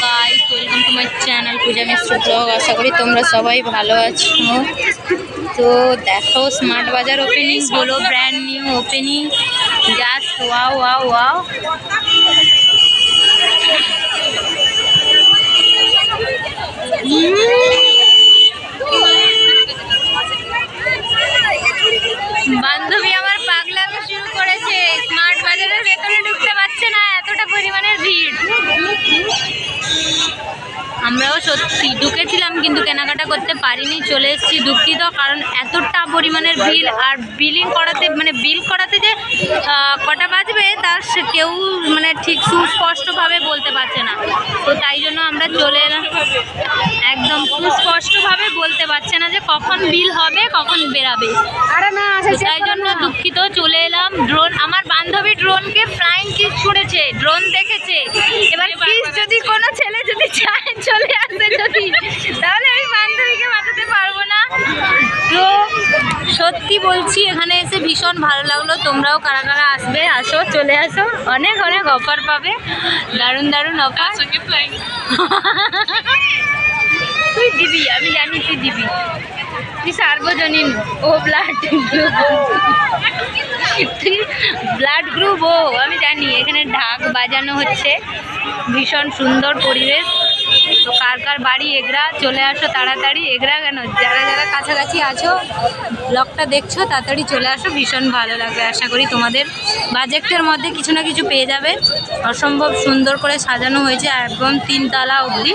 Guys welcome to my channel Puja Mishra vlog আশা করি তোমরা সবাই ভালো আছো। তো দেখো স্মার্ট বাজার ওপেনিং হলো brand new opening just wow wow wow বান্ধবী আমার পাগলামি শুরু করেছে স্মার্ট বাজারের ভেতরে ঢুকতে পারছে না এতটা পরিমাণের ভিড় আমরাও সত্যি ঢুকেছিলাম কিন্তু কেনাকাটা করতে পারিনি চলে এসেছি দুঃখিত কারণ এতটা পরিমাণের বিল আর বিলিং করাতে মানে বিল করাতে যে কটা বাজবে তার সে কেউ মানে ঠিক সুস্পষ্টভাবে বলতে পারছে না। তো তাই জন্য আমরা চলে এলাম। একদম সুস্পষ্টভাবে বলতে পারছে না যে কখন বিল হবে কখন বেরাবে। তাই জন্য দুঃখিত চলে এলাম। ড্রোন আমার বান্ধবী ড্রোনকে ফ্লাইং কিস ছুড়েছে ড্রোন দেখেছে। এবার কিস যদি কোনো ছেলে যদি চায় চলে আসে যদি তাহলে আমি বান্ধবীকে বাঁচাতে পারব না তো সত্যি বলছি? এখানে এসে ভীষণ ভালো লাগল। তোমরাও কারা কারা আসবে আসো চলে আসো। অনেক অনেক অফার পাবে। দারুণ দারুণ অফার। তুই দিবি আমি জানি তুই দিবি। তুই সার্বজনীন। ও ব্লাড গ্রুপ তুই ব্লাড গ্রুপ ও আমি জানি। এখানে ঢাক বাজানো হচ্ছে। ভীষণ সুন্দর পরিবেশ। কার বাড়ি এগরা, চলে আসো তাড়াতাড়ি। এগরা কেন? যারা যারা কাছাকাছি আছো ব্লগটা দেখছ, তাড়াতাড়ি চলে আসো। ভীষণ ভালো লাগবে, আশা করি তোমাদের বাজেটের মধ্যে কিছু না কিছু পেয়ে যাবে। অসম্ভব সুন্দর করে সাজানো হয়েছে, একদম তিনতলা অবধি।